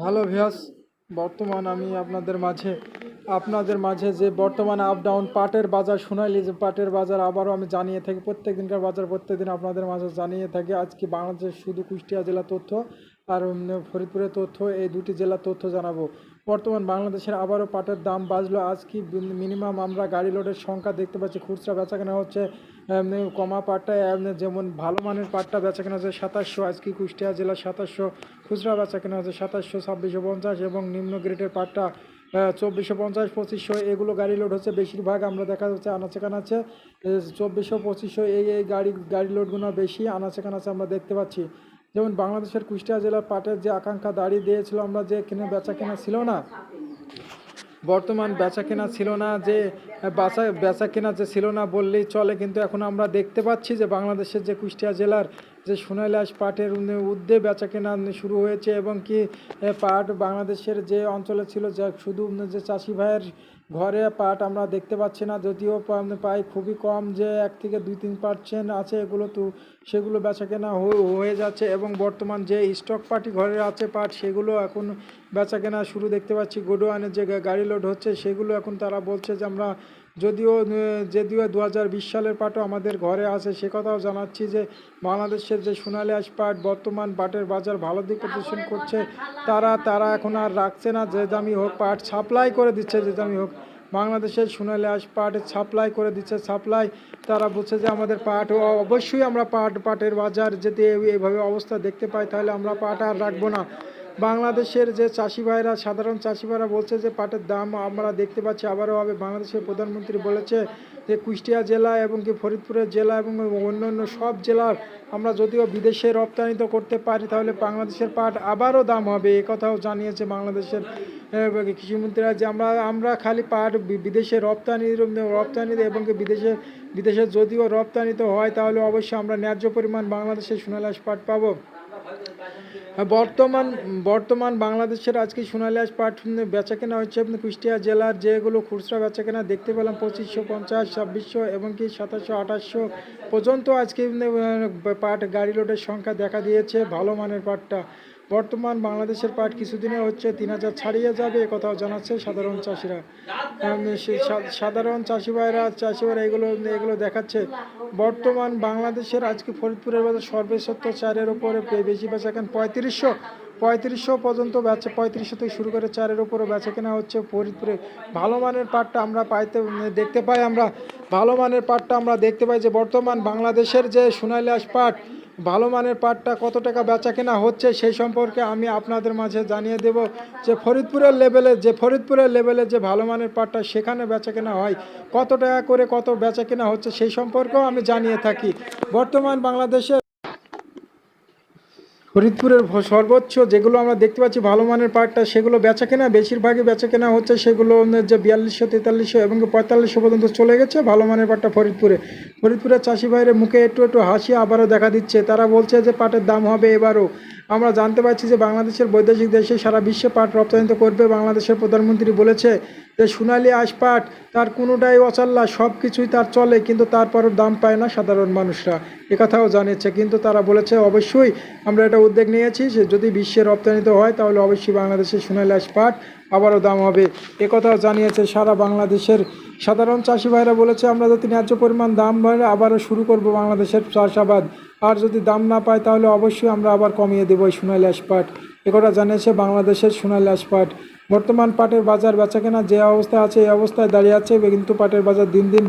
Hello ভিয়াস বর্তমান আমি আপনাদের মাঝে আপনাদের মাঝে যে বর্তমান আপ ডাউন পাটের বাজার শোনাইলি যে পাটের বাজার আবারও আমি জানিয়ে থাকি প্রত্যেক দিনকার বাজার প্রত্যেক দিন আপনাদের মাঝে জানিয়ে থাকি, আজকে বাংলাদেশের শুধু কুষ্টিয়া জেলা তথ্য আর ফরিদপুরের তথ্য, এই দুটি জেলার তথ্য জানাব। বর্তমান বাংলাদেশের আবারও পাটের দাম বাজলো। আজ কি মিনিমাম আমরা গাড়ি লোডের সংখ্যা দেখতে পাচ্ছি? খুচরা বেচাকেনা হচ্ছে কমা পাটটা যেমন ভালো মানের পাটটা বেচাকেনা হচ্ছে সাতাশশো। আজকে কুষ্টিয়া জেলা সাতাশশো। খুচরা বেচাকেনা হচ্ছে সাতাশশো, ছাব্বিশশো পঞ্চাশ এবং নিম্ন গ্রেডের পাটটা চব্বিশশো পঞ্চাশ, পঁচিশশো। এগুলো গাড়ি লোড হচ্ছে বেশিরভাগ আমরা দেখা যাচ্ছে আনাচে কানাচে চব্বিশশো, পঁচিশশো। এই এই গাড়ি গাড়ি লোডগুলো বেশি আনাচে কানাচে আমরা দেখতে পাচ্ছি। যেমন বাংলাদেশের কুষ্টিয়া জেলার পাটের যে আকাঙ্ক্ষা দাঁড়িয়ে দিয়েছিল আমরা যে কিনে বেচা কেনা ছিল না, বর্তমান বেচা কেনা ছিল না, যে বাসা বেচা কেনা যে ছিল না বললেই চলে, কিন্তু এখন আমরা দেখতে পাচ্ছি যে বাংলাদেশের যে কুষ্টিয়া জেলার যে সোনাইলাস পাটের উদ্দে বেচা কেনা শুরু হয়েছে এবং কি পাট বাংলাদেশের যে অঞ্চলে ছিল, যা শুধু যে চাষি ভাইয়ের ঘরে পাট আমরা দেখতে পাচ্ছি না, যদিও পাই খুবই কম যে এক থেকে দুই, তিন পার্সেন্ট আছে এগুলো তো, সেগুলো বেচা কেনা হয়ে- হয়ে যাচ্ছে এবং বর্তমান যে স্টক পার্টি ঘরে আছে পাট, সেগুলো এখন বেচা কেনা শুরু দেখতে পাচ্ছি। গোডোয়ানের যে গাড়ি লোড হচ্ছে, সেগুলো এখন তারা বলছে যে আমরা যদিও যদিও দু হাজার বিশ সালের পাটও আমাদের ঘরে আছে সে কথাও জানাচ্ছি যে বাংলাদেশের যে সোনালী আঁশ পাট বর্তমান পাটের বাজার ভালো দিক প্রদর্শন করছে তারা তারা এখন আর রাখছে না যে দামি হোক পাট সাপ্লাই করে দিচ্ছে যে দামি হোক। বাংলাদেশের সোনালী আঁশ পাট সাপ্লাই করে দিচ্ছে সাপ্লাই। তারা বলছে যে আমাদের পাট অবশ্যই আমরা পাট পাটের বাজার যদি এই- এইভাবে অবস্থা দেখতে পাই তাহলে আমরা পাট আর রাখব না। বাংলাদেশের যে চাষি ভাইরা, সাধারণ চাষি ভাইরা বলছে যে পাটের দাম আমরা দেখতে পাচ্ছি, আবারও হবে বাংলাদেশের প্রধানমন্ত্রী বলেছে যে কুষ্টিয়া জেলা এবং কি ফরিদপুরের জেলা এবং অন্যান্য সব জেলার আমরা যদিও বিদেশে রপ্তানিত করতে পারি, তাহলে বাংলাদেশের পাট আবারও দাম হবে। এ কথাও জানিয়েছে বাংলাদেশের কৃষিমন্ত্রীরা যে আমরা আমরা খালি পাট বিদেশে রপ্তানির রপ্তানিতে এবং বিদেশে বিদেশে যদিও রপ্তানিত হয়, তাহলে অবশ্যই আমরা ন্যায্য পরিমাণ বাংলাদেশের সোনালাস পাট পাবো। বর্তমান বর্তমান বাংলাদেশের আজকে সোনালী আজ পাট বেচা কেনা হচ্ছে আপনি কুষ্টিয়া জেলার যেগুলো খুচরা বেচা কেনা দেখতে পেলাম, পঁচিশশো পঞ্চাশ, ছাব্বিশশো এবং কি সাতাশশো, আঠাশশো পর্যন্ত আজকে পাট গাড়ি লোডের সংখ্যা দেখা দিয়েছে, ভালো মানের পাটটা। বর্তমান বাংলাদেশের পাট কিছুদিনে হচ্ছে, তিন হাজার ছাড়িয়ে যাবে কথাও জানাচ্ছে সাধারণ চাষিরা। সাধারণ চাষি ভাইরা চাষি ভাইরা এগুলো এগুলো দেখাচ্ছে। বর্তমান বাংলাদেশের আজকে ফরিদপুরের বাজার সর্বসত্য চারের উপরে বে- বেশি বেচা কেন? পঁয়ত্রিশশো পঁয়ত্রিশশো পর্যন্ত বেচা, পঁয়ত্রিশশো থেকে শুরু করে চারের উপরে বেচা কেনা হচ্ছে ফরিদপুরে। ভালো মানের পাটটা আমরা পাইতে, দেখতে পাই আমরা। ভালো মানের পাটটা আমরা দেখতে পাই যে বর্তমান বাংলাদেশের যে সোনাইলাস পাট ভালো মানের পাটটা কত টাকা বেচা কেনা হচ্ছে সেই সম্পর্কে আমি আপনাদের মাঝে জানিয়ে দেব যে ফরিদপুরের লেভেলে, যে ফরিদপুরের লেভেলে যে ভালো মানের পাটটা সেখানে বেচা কেনা হয়, কত টাকা করে কত বেচা কেনা হচ্ছে সেই সম্পর্কেও আমি জানিয়ে থাকি। বর্তমান বাংলাদেশে ফরিদপুরের সর্বোচ্চ যেগুলো আমরা দেখতে পাচ্ছি ভালো মানের পাটটা, সেগুলো বেচা কেনা, বেশিরভাগই বেচা কেনা হচ্ছে সেগুলো যে বিয়াল্লিশশো, তেতাল্লিশশো এবং পঁয়তাল্লিশশো পর্যন্ত চলে গেছে ভালো মানের পাটটা ফরিদপুরে। ফরিদপুরের চাষি ভাইয়ের মুখে একটু একটু হাসি আবারও দেখা দিচ্ছে। তারা বলছে যে পাটের দাম হবে এবারও। আমরা জানতে পারছি যে বাংলাদেশের বৈদেশিক দেশে সারা বিশ্বে পাট রপ্তানিত করবে। বাংলাদেশের প্রধানমন্ত্রী বলেছে যে সোনালী পাট তার কোনোটাই অচাল্লা সব কিছুই তার চলে, কিন্তু তারপরও দাম পায় না সাধারণ মানুষরা। একথাও জানিয়েছে, কিন্তু তারা বলেছে অবশ্যই আমরা এটা উদ্যোগ নিয়েছি যে যদি বিশ্বে রপ্তানিত হয় তাহলে অবশ্যই বাংলাদেশের সোনালী পাট আবারও দাম হবে। একথাও জানিয়েছে সারা বাংলাদেশের সাধারণ চাষি ভাইরা বলেছে, আমরা যদি ন্যায্য পরিমাণ দাম বাড়ে আবারও শুরু করব বাংলাদেশের চাষাবাদ। আর যদি দাম না পায় তাহলে অবশ্যই আমরা আবার কমিয়ে দেবো এই সোনালি পাট একথা জানিয়েছে বাংলাদেশের সোনালি পাট বর্তমান পাটের বাজার বেচাকেনা যে অবস্থায় আছে, এই অবস্থায় দাঁড়িয়ে আছে, কিন্তু পাটের বাজার দিন দিন